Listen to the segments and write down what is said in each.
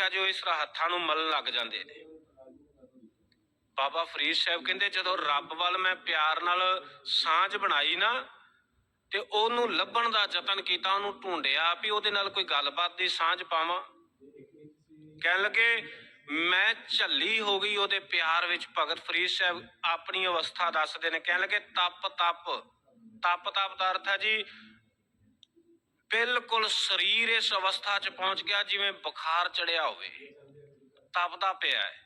ਵੇਖਿਆ ਜੋ ਇਸ ਹੱਥਾਂ ਨੂੰ ਮਲਣ ਲੱਗ ਜਾਂਦੇ ਨੇ। ਬਾਬਾ ਫਰੀਦ ਸਾਹਿਬ ਕਹਿੰਦੇ, ਜਦੋਂ ਰੱਬ ਵੱਲ ਮੈਂ ਪਿਆਰ ਨਾਲ ਸਾਂਝ ਬਣਾਈ ਨਾ, ਤੇ ਉਹਨੂੰ ਲੱਭਣ ਦਾ ਯਤਨ ਕੀਤਾ, ਉਹਨੂੰ ਢੂੰਡਿਆ, ਵੀ ਉਹਦੇ ਨਾਲ ਕੋਈ ਗੱਲਬਾਤ ਦੀ ਸਾਂਝ ਪਾਵਾਂ। ਕਹਿਣ ਲੱਗੇ, ਮੈਂ ਝੱਲੀ ਹੋ ਗਈ, ਉਹਦੇ ਪਿਆਰ ਵਿੱਚ ਭਗਤ ਫਰੀਦ ਸਾਹਿਬ ਆਪਣੀ ਅਵਸਥਾ ਦੱਸਦੇ ਨੇ। ਕਹਿਣ ਲੱਗੇ, ਤਪ ਤਪ ਤਪ ਤਪ ਦਾ ਅਰਥ ਹੈ ਜੀ ਬਿਲਕੁਲ ਸਰੀਰ ਇਸ ਅਵਸਥਾ 'ਚ ਪਹੁੰਚ ਗਿਆ ਜਿਵੇਂ ਬੁਖਾਰ ਚੜਿਆ ਹੋਵੇ। ਤਪਦਾ ਪਿਆ ਹੈ।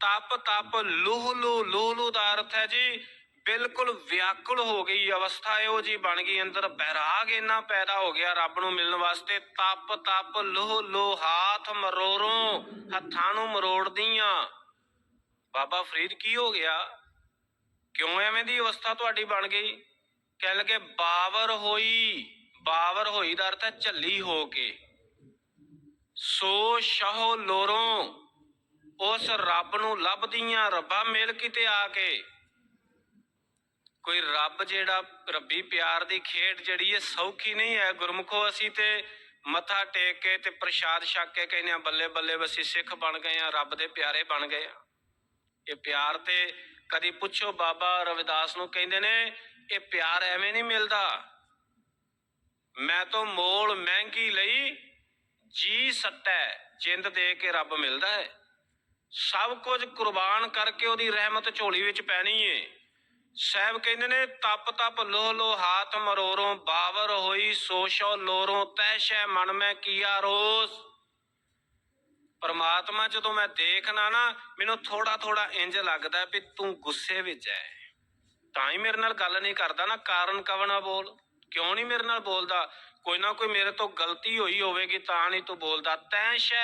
ਤਪ ਤਪ, ਲੋਹ ਲੋ ਲੂਹ ਲੋ ਦਾ ਅਰਥ ਹੈ ਜੀ, ਬਿਲਕੁਲ ਵਿਆਕੁਲ ਹੋ ਗਈ ਅਵਸਥਾ ਇਹੋ ਜੀ ਬਣ ਗਈ, ਅੰਦਰ ਬੈਰਾਗ ਇੰਨਾ ਪੈਦਾ ਹੋ ਗਿਆ ਰੱਬ ਨੂੰ ਮਿਲਣ ਵਾਸਤੇ। ਤਪ ਤਪ, ਲੋਹ ਲੋ ਹਾਥ ਮਰੋਰੋਂ, ਹੱਥਾਂ ਨੂੰ ਮਰੋੜਦੀਆਂ। ਬਾਬਾ ਫਰੀਦ ਕੀ ਹੋ ਗਿਆ? ਕਿਉਂ ਐਵੇਂ ਦੀ ਅਵਸਥਾ ਤੁਹਾਡੀ ਬਣ ਗਈ? ਕਹਿਣ ਲੱਗੇ ਬਾਵਰ ਹੋਈ। ਬਾਵਰ ਹੋਈ ਦਾ ਅਰਥ ਹੈ ਝੱਲੀ ਹੋ ਕੇ। ਸੋ ਸ਼ਹੁ ਲੋਰੋਂ ਉਸ ਰੱਬ ਨੂੰ ਲੱਭਦੀਆਂ ਰੱਬਾ ਮਿਲ ਕਿਤੇ ਆ ਕੇ। ਕੋਈ ਰੱਬ ਜਿਹੜਾ ਰੱਬੀ ਪਿਆਰ ਦੀ ਖੇਡ ਜਿਹੜੀ ਹੈ ਸੌਖੀ ਨਹੀਂ ਹੈ। ਗੁਰਮੁਖੋ ਅਸੀਂ ਤੇ ਮੱਥਾ ਟੇਕ ਕੇ ਤੇ ਪ੍ਰਸ਼ਾਦ ਛਕ ਕੇ ਕਹਿੰਦੇ ਆ ਬੱਲੇ ਬੱਲੇ ਅਸੀਂ ਸਿੱਖ ਬਣ ਗਏ ਆ ਰੱਬ ਦੇ ਪਿਆਰੇ ਬਣ ਗਏ ਆ ਇਹ ਪਿਆਰ ਤੇ ਕਦੀ ਪੁੱਛੋ ਬਾਬਾ ਰਵਿਦਾਸ ਨੂੰ ਕਹਿੰਦੇ ਨੇ, ਇਹ ਪਿਆਰ ਐਵੇਂ ਨਹੀਂ ਮਿਲਦਾ। ਮੈਂ ਤੋਂ ਮੋਲ ਮਹਿੰਗੀ ਲਈ ਜੀ ਸੱਟੈ ਜਿੰਦ ਦੇ ਕੇ ਰੱਬ ਮਿਲਦਾ ਹੈ। ਸਭ ਕੁਝ ਕੁਰਬਾਨ ਕਰਕੇ ਉਹਦੀ ਰਹਿਮਤ ਝੋਲੀ ਵਿੱਚ ਪੈਣੀ ਏ। ਸਾਹਿਬ ਕਹਿੰਦੇ ਨੇ, ਤਪ ਤਪ ਲੋ ਲੋ ਹਾਥ ਮਰੋਰੋਂ, ਬਾਵਰ ਹੋਈ ਸੋਸ਼ੋ ਲੋਰੋਂ ਤੈਸ਼ੈ ਮਨ ਮੈਂ ਕੀਆ ਰੋਸ। ਪਰਮਾਤਮਾ ਜਦੋਂ ਮੈਂ ਦੇਖਣਾ ਨਾ, ਮੈਨੂੰ ਥੋੜਾ ਥੋੜਾ ਇੰਜ ਲੱਗਦਾ ਵੀ ਤੂੰ ਗੁੱਸੇ ਵਿੱਚ ਹੈ ਤਾਂ ਹੀ ਮੇਰੇ ਨਾਲ ਗੱਲ ਨਹੀਂ ਕਰਦਾ ਨਾ, ਕਾਰਨ ਕਵਣਾ ਬੋਲ। ਕਿਉਂ ਨਹੀਂ ਮੇਰੇ ਨਾਲ ਬੋਲਦਾ? ਕੋਈ ਨਾ ਕੋਈ ਮੇਰੇ ਤੋਂ ਗਲਤੀ ਹੋਈ ਹੋਵੇਗੀ ਤਾਂ ਨਹੀਂ ਤੂੰ ਬੋਲਦਾ। ਤੈਸ਼ੈ